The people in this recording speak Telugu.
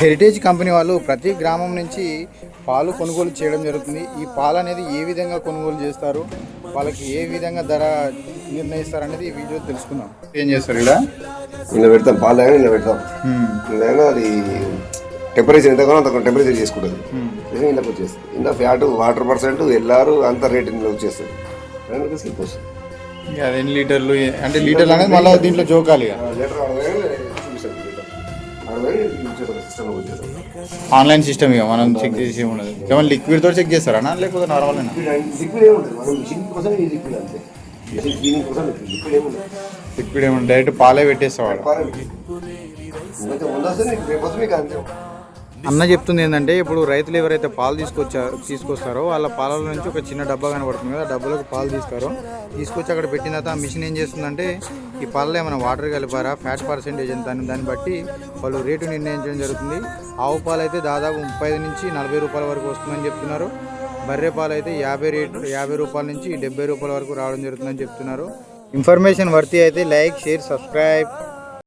హెరిటేజ్ కంపెనీ వాళ్ళు ప్రతి గ్రామం నుంచి పాలు కొనుగోలు చేయడం జరుగుతుంది. ఈ పాలు అనేది ఏ విధంగా కొనుగోలు చేస్తారు? వాళ్ళకి ఏ విధంగా ధర నిర్ణయిస్తారు అనేది ఈ వీడియో తెలుసుకుందాం. ఏం చేస్తారు ఇలా ఇలా పెడతాం పాలు అయినా ఇలా పెడతాం ఇలా అది టెంపరేచర్ ఎంత కావాలో అంత టెంపరేచర్ చేసుకుంటుంది చేసి ఇంట్లోకి వచ్చేస్తుంది. ఇంట్లో ఫ్యాట్ వాటర్ పర్సెంట్ ఎల్లారు అంత రేట్ ఇంట్లో వచ్చేస్తుంది. రెండు స్లిప్ వస్తుంది అది ఎన్ని లీటర్లు అంటే లీటర్లు అనేది మళ్ళీ దీంట్లో జోకాలి ఇక. లీటర్ ఆన్లైన్ సిస్టమ్ ఇక మనం చెక్ చేసి ఉండదు. ఏమైనా లిక్విడ్ తోటి చెక్ చేస్తారా లేకపోతే నార్మల్ లిక్విడ్ అండ్ లిక్విడ్ ఏముంటుంది మనం మిషన్ కోసం ఈ లిక్విడ్ అంతే. మిషన్ క్లీనింగ్ కోసం లిక్విడ్ లిక్విడ్ ఏముంటుంది లిక్విడ్ ఏమైనా డైరెక్ట్ పాలే పెట్టేస్తావాడు. ముందు అన్న చెప్తుంది ఏంటంటే ఇప్పుడు రైతులు ఎవరైతే పాలు తీసుకొచ్చారు తీసుకొస్తారో వాళ్ళ పాలలో నుంచి ఒక చిన్న డబ్బా కనబడుతుంది కదా ఆ డబ్బాలోకి పాలు తీసుకోరు తీసుకొచ్చి అక్కడ పెట్టిన తర్వాత ఆ మిషన్ ఏం చేస్తుందంటే ఈ పాలలో ఏమైనా వాటర్ కలిపారా ఫ్యాట్ పర్సెంటేజ్ ఎంత అని దాన్ని బట్టి వాళ్ళు రేటు నిర్ణయించడం జరుగుతుంది. ఆవు పాలు అయితే దాదాపు ముప్పై నుంచి నలభై రూపాయల వరకు వస్తుందని చెప్తున్నారు. బర్రె పాలు అయితే యాభై రేటు యాభై రూపాయల నుంచి డెబ్బై రూపాయల వరకు రావడం జరుగుతుందని చెప్తున్నారు. ఇన్ఫర్మేషన్ వర్తి అయితే లైక్ షేర్ సబ్స్క్రైబ్.